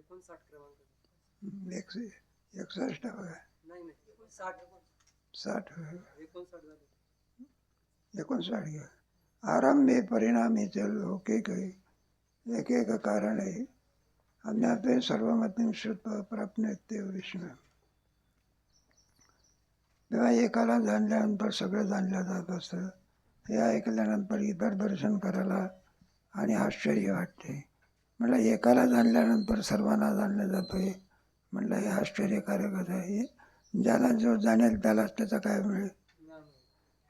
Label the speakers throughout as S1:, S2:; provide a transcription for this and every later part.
S1: एकोणसाठ क्रमांक.
S2: एकशे एकसष्ट बघा
S1: नाही नाही साठ
S2: साठ
S1: एकोणसाठ झाले.
S2: एकोणसाठ घ्या आरंभे परिणामीचे लौकिक एक एक कारण आहे. अन्याते सर्वमती शुद्ध प्राप्त विष्णू. तेव्हा एकाला जाणल्यानंतर सगळं जाणलं जात असतं. हे ऐकल्यानंतर इतर दर्शन करायला आणि आश्चर्य वाटते. म्हटलं एकाला जाणल्यानंतर सर्वांना जाणलं जातोय. म्हणलं हे आश्चर्यकारकच आहे. ज्याला जो जाणेल त्यालाच त्याचा काय मिळेल?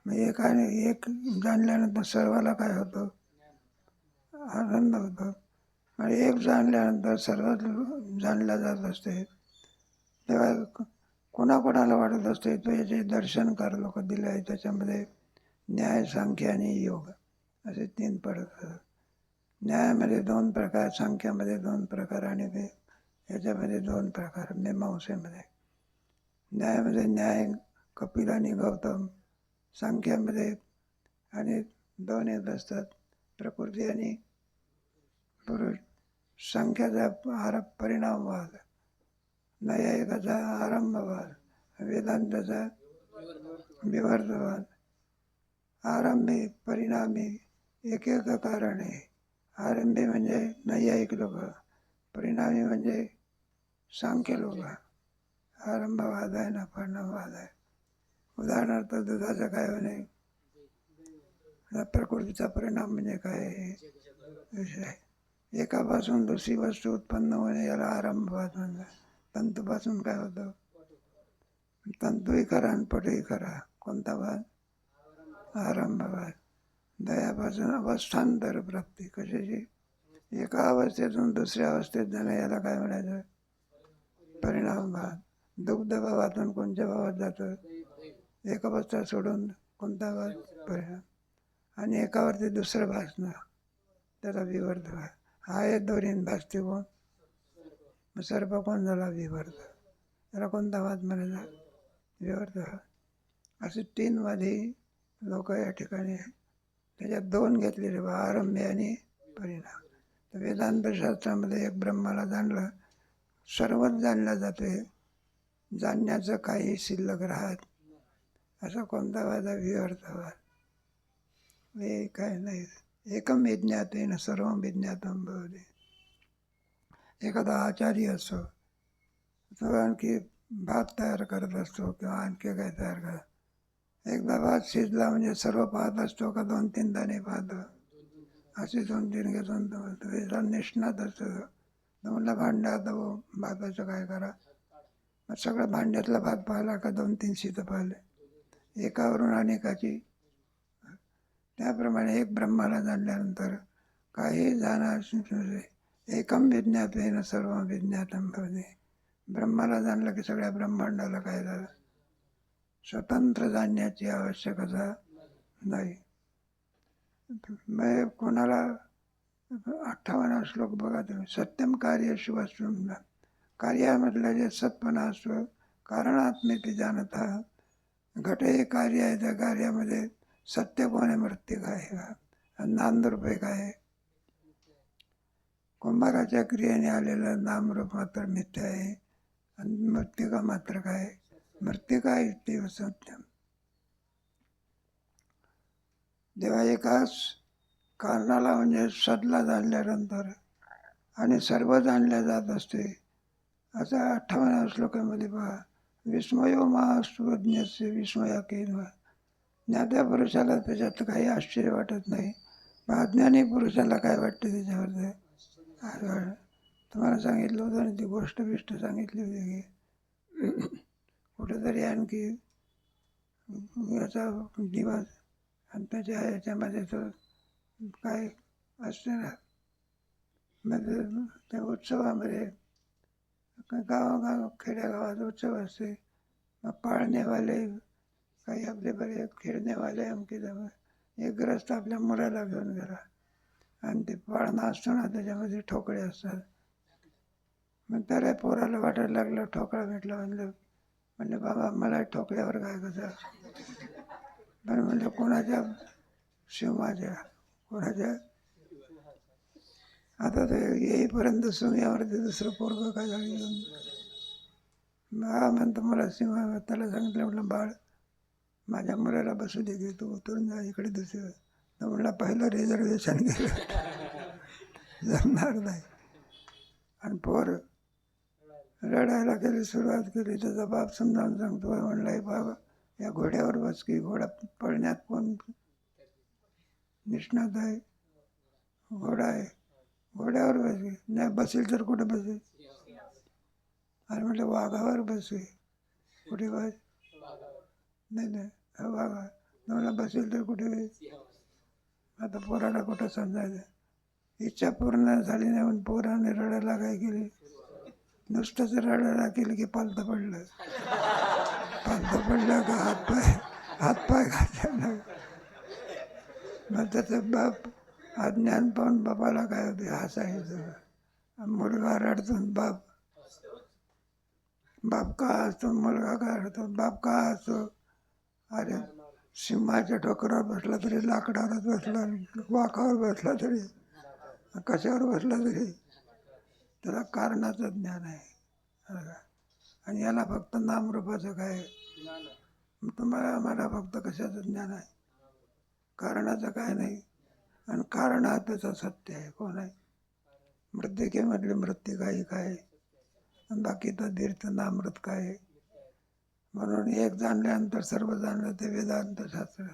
S2: मग एकाने एक जाणल्यानंतर सर्वाला काय होतं? आनंद होतो. म्हणजे एक जाणल्यानंतर सर्व जाणल्या जात असते. तेव्हा कोणाकोणाला वाटत असते तो याचे दर्शन कर लोक दिले आहे त्याच्यामध्ये न्याय सांख्य आणि योग असे तीन पडत असतात. न्यायामध्ये दोन प्रकार सांख्यामध्ये दोन प्रकार आणि याच्यामध्ये दोन प्रकार मीमांसेमध्ये न्यायामध्ये न्याय, कपिल आणि गौतम. सांख्यामध्ये आणि दोन येत असतात प्रकृती आणि पुरुष. संख्याचा आर परिणामवाद, नैयायिकाचा आरंभवाद, वेदांताचा विवर्तवाद. आरंभी, परिणामी एक एक कारण. आहे आरंभी म्हणजे नैयायिक लोक परिणामी म्हणजे सांख्य लोक. आरंभवाद आहे ना परिणामवाद आहे उदाहरणार्थ दुधाचं काय म्हणे? प्रकृतीचा परिणाम म्हणजे काय? विषय. एकापासून दुसरी वस्तू उत्पन्न होणे याला आरंभवाद म्हणतात. तंतूपासून काय होतं? तंतूही करा आणि पटही करा. कोणता वाद आरंभवाद. दयापासून अवस्थांतर प्राप्ती. कशाची? एका अवस्थेतून दुसऱ्या अवस्थेत जाणं याला काय म्हणायचं? परिणाम भाग. दुग्ध भावातून कोणत्या भावात जातं? एक अवस्था सोडून कोणता भाग? परिणाम. आणि एकावरती दुसरं भासणं. त्याला विवर्त हा आहे दोरीन भासते कोण? मग सर्प कोण झाला विवर्त त्याला कोणता वाद म्हणायचा? विवर्त असे तीन वादी लोक या ठिकाणी आहेत. त्याच्यात दोन घेतलेले बा आरंभे आणि परिणाम. तर वेदांत शास्त्रामध्ये एक ब्रह्माला जाणलं सर्वच जाणलं जाते जाणण्याचं काही शिल्लक राहत. असा कोणता वादा आहे हे काय नाही. एकम विज्ञात विज्ञातेन सर्व विज्ञातम भवते. एखादा आचार्य असो तो आणखी भात तयार करत असतो किंवा आणखी काय तयार करत एकदा भात शिजला म्हणजे सर्व पाहत असतो का दोन तीन दाणे पाहतो. असे दोन तीन घेऊन त्याचा निष्णात असतो. तर म्हटलं भांडा आता हो भाताचं काय करा? मग सगळं भांड्यातला भात पाहिला का दोन तीन शीतं पाहिले? एकावरून अनेकाची. त्याप्रमाणे एक ब्रह्माला जाणल्यानंतर काही जाणार एकम विज्ञातेन सर्व विज्ञातम भवते. ब्रह्माला जाणलं की सगळ्या ब्रह्मांडाला काय झालं? स्वतंत्र जाणण्याची आवश्यकता नाही. मग कोणाला अठ्ठावन्न श्लोक बघा तुम्ही. सत्यम कार्य शिवस्वम कार्यामधलं जे सत्पणा असतो कारणात्मेती जाणत जाणता घट हे कार्य आहे त्या कार्यामध्ये सत्य कोण आहे मृत्यू काय आहे का? नामरूप आहे. काय कुंभाराच्या क्रियेने आलेलं नामरूप मात्र मिथ्य आहे. आणि मृत्तिका मात्र काय? आहे? मृत्तिका ते सत्यम जेव्हा एकाच कारणाला म्हणजे सदला जाणल्यानंतर आणि सर्व जाणल्या जात असते असं अठ्ठावन्न श्लोकामध्ये पहा विस्मयो महास्तुज्ञस्य विस्मया केन ज्ञात्या पुरुषाला त्याच्यात काही आश्चर्य वाटत नाही पण अज्ञानी पुरुषाला काय वाटतं त्याच्यावर? तुम्हाला सांगितलं होतं आणि ती गोष्ट बिष्ट सांगितली होती. की कुठेतरी आणखी याचा दिवस आणि त्याच्या याच्यामध्ये तो काय असते ना मग ते- त्या उत्सवामध्ये गावागाव खेड्यागावात उत्सव असते. मग पाळणेवाले काही आपले बरे खेळणेवाले अमके जवळ. एक ग्रस्त आपल्या मुलाला घेऊन गेला. आणि ते पाळणं असतो ना त्याच्यामध्ये ठोकळे असतात. मग त्याला पोराला वाटायला लागलं ठोकळा भेटला म्हणलं म्हणलं बाबा मला ठोकल्यावर काय कसं? पण म्हणलं कोणाच्या शिवमाच्या कोणाच्या? आता ते येईपर्यंत सोन्यावरती दुसरं पोरगं काय झालं येऊन? हा म्हणतो मला सिंह त्याला सांगितलं म्हटलं बाळ माझ्या मुलाला बसू दे घे तू उतरून जा इकडे दुसरं. तर म्हणला पहिलं रिझर्वेशन केलं जमणार नाही. आणि पोर रडायला केली सुरुवात केली त्याचा बाप समजावून सांगतो म्हणला बाबा या घोड्यावर बस की घोडा पळण्यात कोण निष्णात आहे. घोडा आहे. घोड्यावर बस नाही बसेल तर कुठं बसेल? आणि म्हटलं वाघावर बसवी कुठे बस? नाही नाही हा वाघा मला बसेल तर कुठे बस आता पोराला कुठं समजायचं? इच्छा पूर्ण झाली नाही म्हणून पोराने रडायला काय केली? नुसतंच रडायला केलं की पालतं पडलं. पालतं पडलं का हातपाय हातपाय घातला मग त्याचं बाप अज्ञान पाहून बापाला काय होते? हसायचं मुलगा रडतो बाप बाप का असतो? मुलगा का रडतो? बाप का असतो? अरे सिंहाच्या ठोकरावर बसला तरी लाकडावरच बसला वाखावर बसला तरी कशावर बसला तरी त्याला कारणाचं ज्ञान आहे. आणि याला फक्त नामरूपाचं काय? मग तुम्हाला मला फक्त कशाचं ज्ञान आहे? कारणाचं काय नाही. आणि कारण हा त्याचं सत्य आहे. कोण आहे? मृत्यकेमधले मृत्यू काय? आहे आणि बाकी तर दीर्थ नामृत काय? आहे म्हणून एक जाणल्यानंतर सर्व जाणलं ते वेदांत शास्त्र.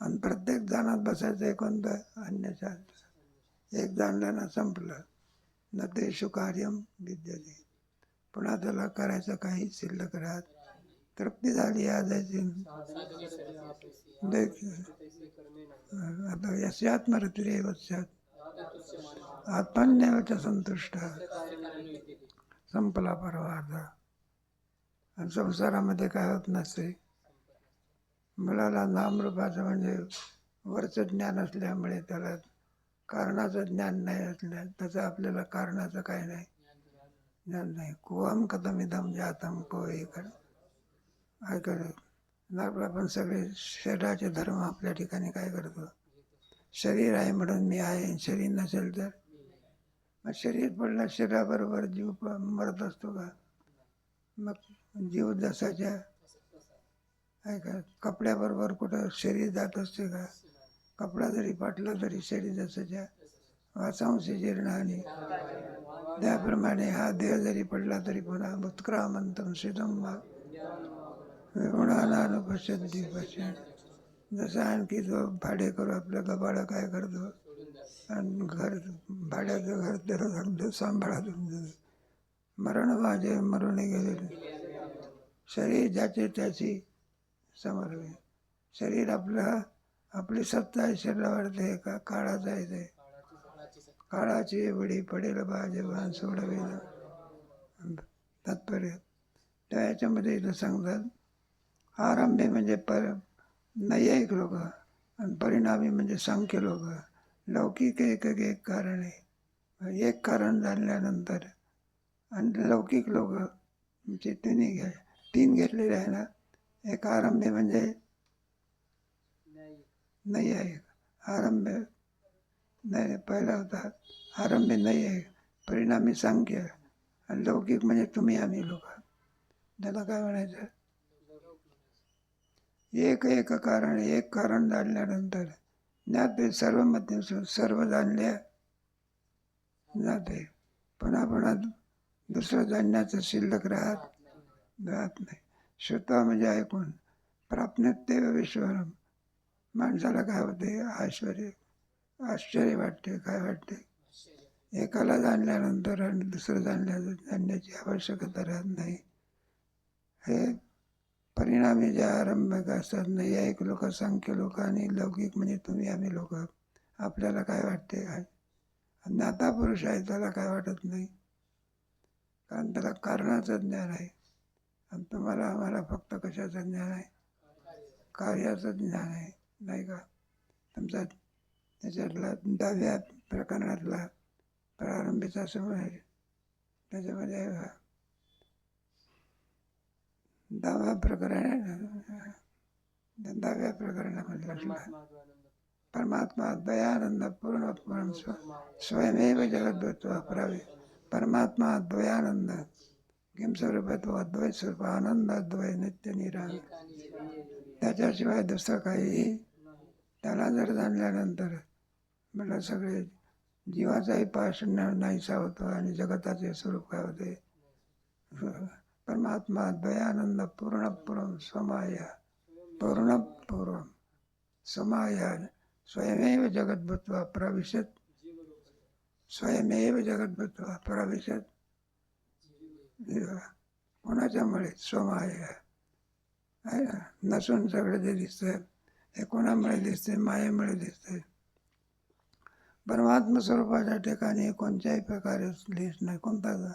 S2: आणि प्रत्येक जाणात बसायचं आहे कोणतं अन्यशास्त्र. एक जाणल्यानं संपलं. न तेषु कार्यम विद्यते. पुन्हा त्याला करायचं काही शिल्लक राहत. तृप्ती झाली आजायची
S1: साधना करते
S2: आता यस्यात्मरतिरे वत्स्यात.
S1: तुच्छ
S2: संतुष्ट. संपला परवार्धा आणि संसारामध्ये काय होत नसते मुलाला नामरूपाचं म्हणजे वरचं ज्ञान असल्यामुळे त्याला कारणाचं ज्ञान नाही असल्या त्याचं आपल्याला कारणाचं काय नाही. ज्ञान नाही. कुहम कदम इदम जातम को कर ऐकत आपण सगळे शरीराचे धर्म आपल्या ठिकाणी काय करतो? शरीर आहे म्हणून मी आहे. शरीर नसेल तर? मग शरीर पडलं शरीराबरोबर जीव प- मरत असतो का? मग जीव जसाच्या आहे का कपड्याबरोबर कुठं शरीर जात असते का? कपडा जरी फाटला तरी शरीर जसंच्या वासांशी जीर्ण आणि त्याप्रमाणे हा देह जरी पडला तरी पुन्हा उत्क्रामंतम शिदम विगुणानुपश्यंती पश्यन. जसं आणखी जो भाडे करू आपलं गबाळं काय करतो आणि घर भाड्याचं घर त्याला सांगतो सांभाळा तुमचं. मरण माझे मरून गेले. शरीर ज्याचे त्याची समर्पण. शरीर आपलं आपली सत्ता आहे शरीरावरती का काळाचं आहे ते. काळाची एवढी पडेल बाजे भान सोडवेल. तात्पर्य. त्या याच्यामध्ये इथं सांगतात आरंभी म्हणजे पर नैयायिक लोक आणि परिणामी म्हणजे सांख्य लोक. लौकिक एक एक कारण आहे. एक कारण झाल्यानंतर आणि लौकिक लोक म्हणजे तिन्ही घ्या तीन घेतलेले आहे ना. एक आरंभी म्हणजे नाही आहे आरंभ नाही पहिला होता आरंभ नाही आहे परिणामी सांख्य आणि लौकिक म्हणजे तुम्ही आम्ही लोक हो। त्याला काय म्हणायचं एक एक कारण एक कारण जाणल्यानंतर ज्ञाते सर्वमध्ये सर्व जाणल्या जाते पण आपण दुसरं जाणण्याचं शिल्लक राहत राहत नाही। श्रोता म्हणजे ऐकून प्राप्नते विश्वरम। माणसाला काय होते? आश्चर्य आश्चर्य वाटते. काय वाटते? एकाला जाणल्यानंतर आणि दुसरं जाणल्या जाणण्याची आवश्यकता राहत नाही. हे परिणामी जे आरंभिक असतात नाही एक लोक सांख्य लोक आणि लौकिक म्हणजे तुम्ही आम्ही लोक आपल्याला काय वाटते? काय आता पुरुष आहे त्याला काय वाटत नाही? कारण त्याला कारणाचं ज्ञान आहे. आणि तुम्हाला आम्हाला फक्त कशाचं ज्ञान आहे? कार्याचं ज्ञान आहे. नाही का तुमचा त्याच्यातला दहाव्या प्रकरणातला प्रारंभीचा समय आहे. त्याच्यामध्ये दहाव्या प्रकरण दहाव्या प्रकरणामध्ये लक्षला
S1: परमात्मा
S2: दयानंद पूर्णपूर्ण पूर्ण पूर्ण स्व स्वयमेव जगद्भूत्वा वापरावे. परमात्मा द्वयानंद किम स्वरूपत्व अद्वैत स्वरूप आनंद द्वय नित्य निरा त्याच्याशिवाय दुसरं काही त्याला जर जाणल्यानंतर म्हटलं सगळे जीवाचाही पाश नाहीसा होतो आणि जगताचे स्वरूप काय होते? परमात्मा दयानंद पूर्ण समाय समाया समाया स्वयमेव जगद्भूत्वा प्रविशत स्वयमेव जगद्भूत्वा प्रविशत. कोणाच्यामुळे? स्वमाय. आहे ना? नसून सगळे जे दिसतं हे कोणामुळे दिसते मायेमुळे दिसते परमात्म स्वरूपाच्या ठिकाणी कोणत्याही प्रकारे लिहित नाही कोणता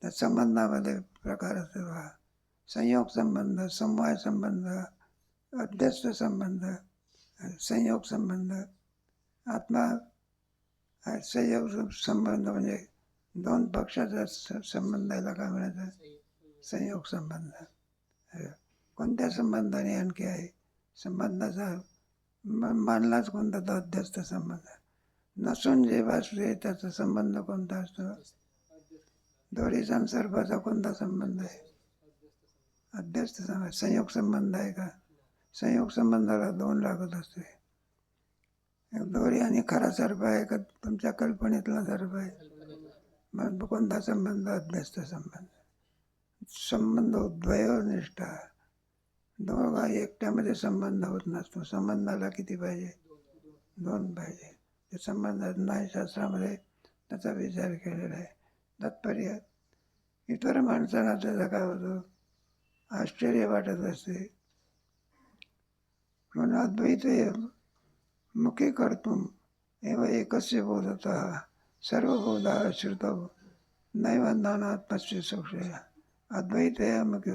S2: त्या संबंधामध्ये प्रकार असतो हा. संयोग संबंध समवाय संबंध अध्यस्त संबंध संयोग संबंध आत्मा संयोग संबंध म्हणजे दोन पक्षाचा स- संबंध याला काय संयोग संबंध. कोणत्या संबंधाने आणखी आहे? संबंधाचा मानलाच कोणता तो अध्यस्त संबंध. नसून जे वासुदे त्याचा संबंध कोणता असतो? दोरी संसर्गाचा कोणता संबंध आहे? अध्यस्त संबंध संयोग संबंध आहे का? संयोग संबंधाला दोन लागत असते. एक दोरी आणि खरा सर्प आहे का? तुमच्या कल्पनेतला सर्प आहे. मग कोणता संबंध? अध्यस्त संबंध. संबंध द्वयोनिष्ठा दोघा एकट्यामध्ये संबंध होत नसतो. संबंधाला किती पाहिजे? दोन पाहिजे. ते संबंधात न्यायशास्त्रामध्ये त्याचा विचार केलेला आहे. तात्पर्य इतर माणसांना त्याचा काय होतं? आश्चर्य वाटत असते. म्हणून अद्वैत मुखी कर्तुम एव एकस्य बोधत सर्व बोधा श्रुत नैव नानात्मस्य पश्चित संशय अद्वैत मुखी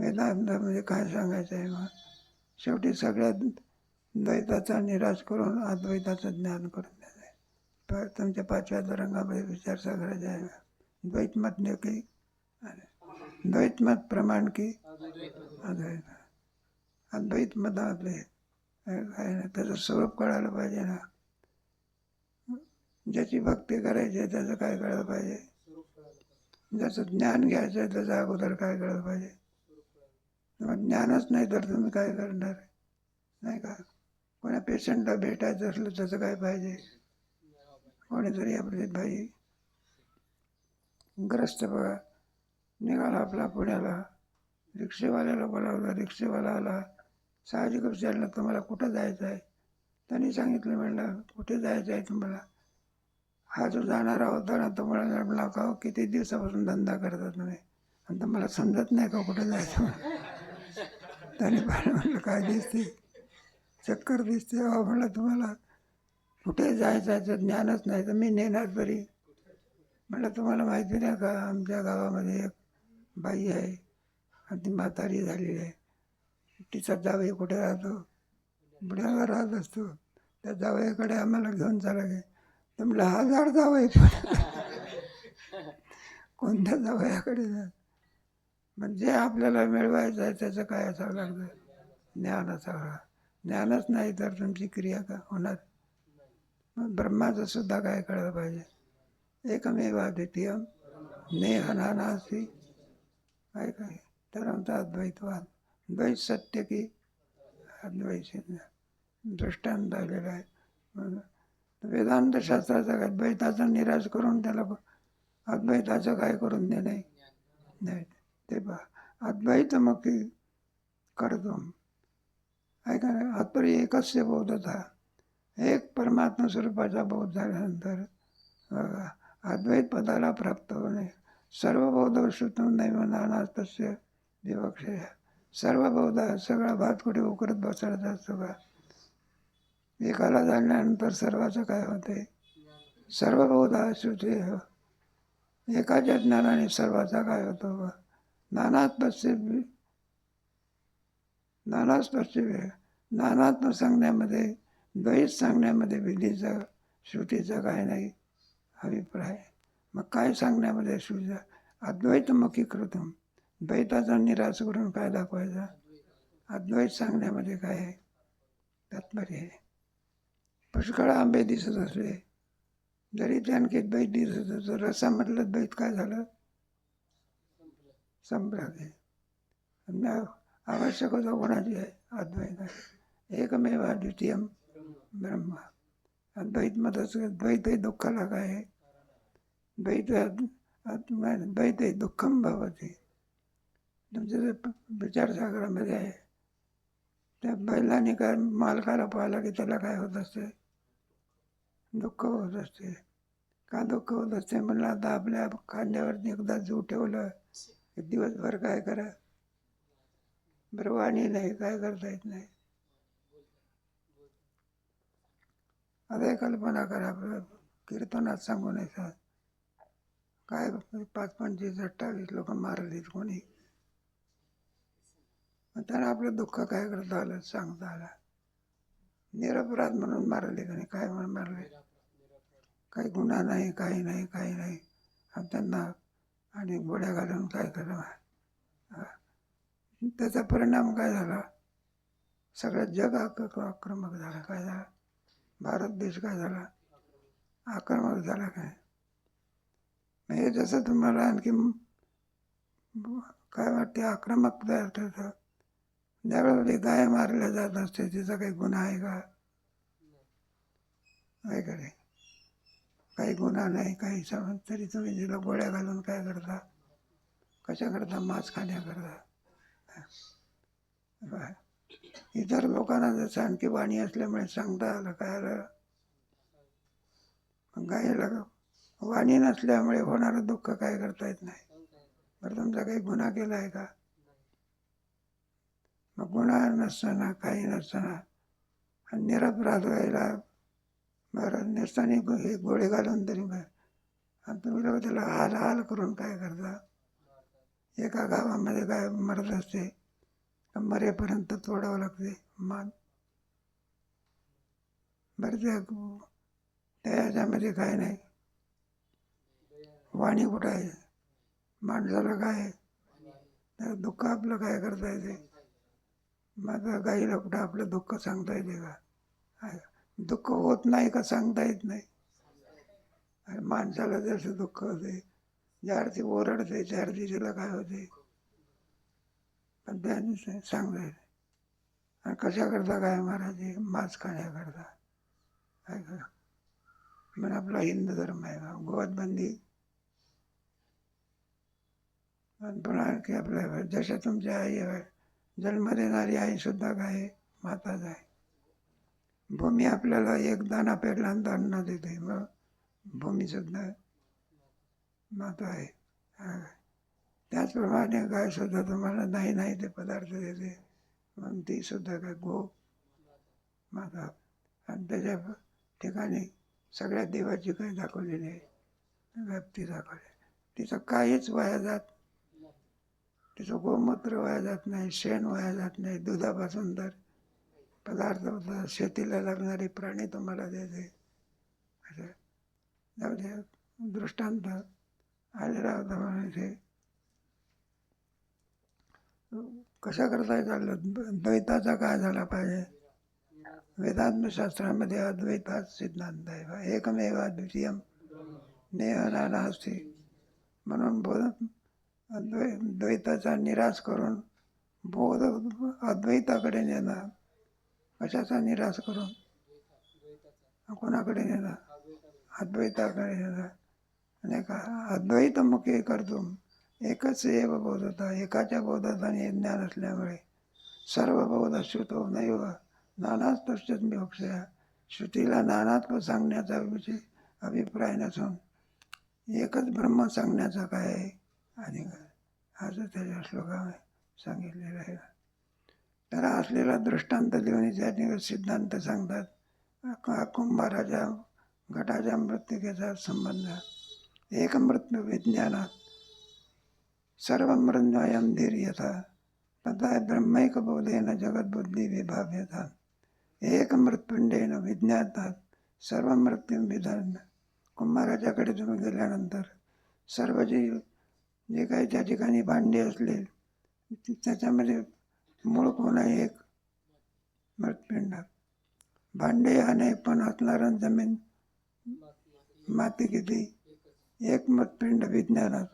S2: वेदांत म्हणजे काय सांगायचं आहे मग शेवटी सगळ्या द्वैताचा निराश करून अद्वैताचं ज्ञान करून द्यायचं आहे तुमच्या पाचव्या तरंगामध्ये विचार करायचा आहे द्वैतमत की द्वैत मत प्रमाण की अद्वैत. अद्वैत आपले काय ना त्याचं स्वरूप कळायला पाहिजे ना. ज्याची भक्ती करायची आहे त्याचं काय कळलं पाहिजे? ज्याचं ज्ञान घ्यायचं आहे त्याचं अगोदर काय कळलं पाहिजे? ज्ञानच नाही तर तुम्ही काय करणार? नाही का? कोणा पेशंटला भेटायचं असलं त्याचं काय पाहिजे? कोणीतरी आपली भाई ग्रस्त बघा. निघाला आपला पुण्याला. रिक्षेवाल्याला बोलावला रिक्षेवाला आला. साहजिक विचारलं तुम्हाला कुठं जायचं आहे? त्यांनी सांगितलं म्हणलं कुठे जायचं आहे तुम्हाला? हा जो जाणारा होता ना तो मला म्हणला का हो, किती दिवसापासून धंदा करता तुम्ही आणि तुम्हाला समजत नाही का कुठं जायचं? त्याने पाहिलं म्हटलं काय दिसते? चक्कर दिसते अहो म्हणलं तुम्हाला. कुठे जायचं याचं ज्ञानच नाही तर मी नेणार तरी. म्हणलं तुम्हाला माहिती नाही का आमच्या गावामध्ये एक बाई आहे आणि ती म्हातारी झालेली आहे. तिचा जावई कुठे राहतो? बुड्याला राहत असतो. त्या जावयाकडे आम्हाला घेऊन चाला गे. तर म्हटलं हजार जावई पण. कोणत्या जावयाकडे जा म्हणजे आपल्याला मिळवायचं आहे त्याचं काय असावं लागतं ज्ञान असावं ज्ञानच नाही तर तुमची क्रिया का होणार? मग ब्रह्माचं सुद्धा काय कळलं पाहिजे? एकमेव द्वितीयम नेह नानासी काय काय? तर आमचा अद्वैतवाद द्वैत सत्य की अद्वैत दृष्टांत आलेला आहे. मग वेदांत शास्त्राचा काय? द्वैताचा निराश करून त्याला अद्वैताचं काय करून देणे? नाही. ते पहा अद्वैत मुखी करतो ऐका ना आतपरी एकस्य बोधता एक परमात्मा स्वरूपाचा बोध झाल्यानंतर बघा अद्वैत पदाला प्राप्त होणे सर्व बौद्ध श्रुतून नाही नाना तस्य विवक्षय सर्व बौद्ध सगळा भात कुठे उकरत बसायचा असतो का? एकाला जाणल्यानंतर सर्वाचं काय होते? सर्व बौद्ध श्रुती. एकाच्या ज्ञानाने सर्वाचा काय होतो? का नानात्मस्य वेळ नानात्म सांगण्यामध्ये द्वैत सांगण्यामध्ये विधीचा श्रुतीचा काय नाही अभिप्राय. मग काय सांगण्यामध्ये श्रुतीचा? अद्वैतमुखी कृतम. द्वैताचा निराश करून काय दाखवायचा? अद्वैत सांगण्यामध्ये काय आहे? तात्पर्य आहे. पुष्कळ आंबे दिसत असले जरी ते आणखी द्वैत दिसत असं रसामधलं द्वैत काय झालं? संपलं ते आणि आवश्यक होतं कोणाची आहे? अद्वैत एकमेव द्वितीय ब्रह्म. अद्वैत द्वैतही दुःखाला काय आहे. द्वैत म्हणजे द्वैत दुःखम भवते. तुमच्या जे विचारसागरामध्ये आहे. त्या बैलाने काय मालकाला पाहिला की त्याला काय होत असते? दुःख होत असते. का दुःख होत असते? म्हणलं आता आपल्या खांद्यावरती एकदा जू ठेवलं. दिवसभर काय करा? बरं वाणी नाही काय करता येत नाही. आता एक कल्पना करा आपलं. कीर्तनात सांगून सर काय पाच पंचवीस अठ्ठावीस लोक मारलीत कोणी? त्यांना आपलं दुःख काय करता आलं सांगता आलं. निरपराध म्हणून मारले का नाही? काय म्हणून मारले? काही गुन्हा नाही काही नाही काही नाही. आणि त्यांना आणि गोड्या घालून काय करावं त्याचा परिणाम काय झाला? सगळं जग आक- आक्रमक झालं. काय झालं? भारत देश काय झाला? आक्रमक झाला काय? म्हणजे हे जसं तुम्हाला आणखी काय वाटते? आक्रमक तयार ठरतं ज्यावेळेला ते गाय मारल्या जात असते तिचा काही गुन्हा आहे का? आहे का नाही काही गुन्हा नाही काही समज तरी तुम्ही तिला गोळ्या घालून काय करता? कशा करता? मांस खाण्याकरता इतर लोकांना जसं आणखी वाणी असल्यामुळे सांगता आलं काय आलं? गायला वाणी नसल्यामुळे होणारं दुःख काय करता येत नाही. बरं तुमचा काही गुन्हा केला आहे का? मग गुन्हा नसताना काही नसताना आणि निरपराध व्हायला बरं नेसाने गो- हे गोळे घालून तरी बरं. आणि तुम्ही लोक त्याला हाल हाल करून काय करता? एका गावामध्ये काय मरत असते. तर मरेपर्यंत तोडावं लागते. मान. बरं त्या त्या ह्याच्यामध्ये काय नाही. वाणी कुठं आहे? माणसाला काय तर दुःख आपलं काय करता येते? माझं गाईला कुठं आपलं दुःख सांगता येते का? आहे. दुःख होत नाही का सांगता येत नाही. आणि माणसाला जसं दुःख होते ज्या अर्थी ओरडते त्या अर्थी तिला काय होते पण त्याने सांगता येते आणि कशाकरता काय महाराज मांस खाण्याकरता. काय करा आपला हिंदू धर्म आहे का? गोवत बंदी आणि आणखी आपल्या जशा तुमच्या आई जन्म देणारी आई सुद्धा काय? माताच आहे. भूमी आपल्याला एक दाना पेरल्यानंतर अन्न देते. मग भूमीसुद्धा माता आहे. त्याचप्रमाणे गाय सुद्धा तुम्हाला नाही नाही ते पदार्थ देते. मग ती सुद्धा काय गो माता. आणि त्याच्या ठिकाणी सगळ्या देवाची काय दाखवलेली आहे. व्याप्ती दाखवली तिचं काहीच वाया जात तिचं गोमूत्र वाया जात नाही शेण वाया जात नाही दुधापासून तर. पदार्थ शेतीला लागणारे प्राणी तुम्हाला देते असं जाऊ दे. दृष्टांत आलेला होता म्हणायचे कशा करता चाललं? द्वैताचा काय झाला पाहिजे? वेदांतशास्त्रामध्ये अद्वैताच सिद्धांत आहे. बा. एकमेव द्वितीयम नेह असते म्हणून बोध द्वै द्वैताचा निराश करून बोध अद्वैताकडे नेणार कशाचा निराश करून? कोणाकडे नेला? अद्वैताकडे नेला. आणि का? अद्वैतमुखी करतो एकच एव बोधता एकाच्या बोधात आणि ज्ञान असल्यामुळे. सर्व बोध श्रुतो नैव. नानाच तश्चत मोक्षया श्रुतीला नानात्व सांगण्याचा विषय अभिप्राय नसून एकच ब्रह्म सांगण्याचा काय? आहे आणि काय? असं त्याच्या श्लोकामध्ये सांगितलेलं आहे. तर असलेला दृष्टांत देऊन त्या सिद्धांत सांगतात. कुंभाराच्या गटाच्या मृत्युकेचा संबंध. एक मृत्यू विज्ञानात सर्व मृण्वयम धीर्यता तथा ब्रह्मैकबोधेन जगद्बुद्धी विभाव्यता एक मृत्युंडेन विज्ञातात सर्व मृत्यू विधान कुंभाराच्याकडे तुम्ही गेल्यानंतर सर्व जे जे काही त्या ठिकाणी भांडे असले ती- त्याच्यामध्ये मूळ कोण आहे एक मृतपिंड भांडे आणि पण असणार जमीन
S1: माती
S2: किती? एक मृतपिंड विज्ञानात.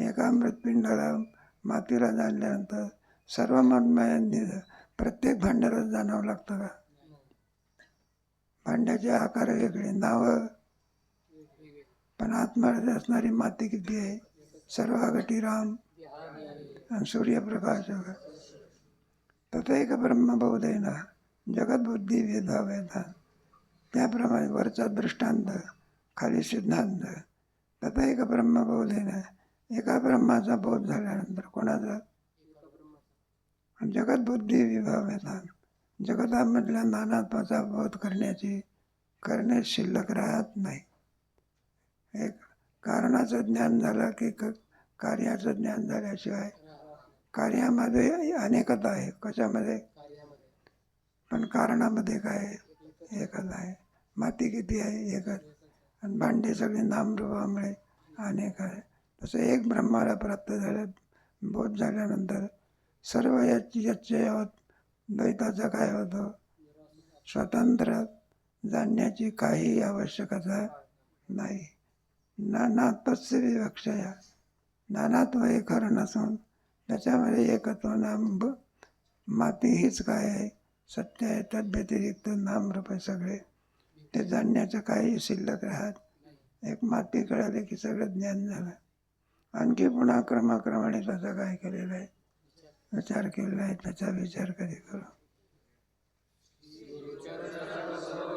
S2: एका मृतपिंडाला मातीला जाणल्यानंतर सर्व मनमयांनी प्रत्येक भांड्याला जाणावं लागतं का? भांड्याचे आकार वेगळे नावं पण आतमध्ये असणारी माती किती आहे? सर्व गटी राम आणि सूर्यप्रकाश. तथैक ब्रह्मबोधेन जगद्बुद्धी वेदा वेदान त्याप्रमाणे वरचा दृष्टांत खाली सिद्धांत। तथैक ब्रह्मबोधेन एका ब्रह्माचा बोध झाल्यानंतर कोणाचा? जगद्बुद्धी विभाव येतात जगतामधल्या नानात्वाचा बोध करण्याची करणे शिल्लक राहत नाही। एक कारणाचं ज्ञान झालं की क- कार्याचं ज्ञान झाल्याशिवाय कार्यामध्ये अनेकता आहे. कशामध्ये? पण कारणामध्ये काय? एकच आहे. माती किती आहे? एकच. आणि भांडे सगळे नामरूपामुळे अनेक आहे. तसं एक ब्रह्माला प्राप्त झाल्या बोध झाल्यानंतर सर्व याची याचे द्वैताचं काय होतं? स्वतंत्र जाणण्याची काही आवश्यकता नाही. नानात्वस्य विवक्षया नानात्व हे खरं नसून त्याच्यामध्ये एकत्व नाम ब- माती हीच काय आहे? सत्य आहे तद व्यतिरिक्त नामरूप आहे सगळे. ते जाणण्याचं काही शिल्लक राहत एक माती कळाली की सगळं ज्ञान झालं. आणखी पुन्हा क्रमाक्रमाने त्याचा काय केलेलं आहे? विचार केलेला आहे त्याचा विचार कधी करू?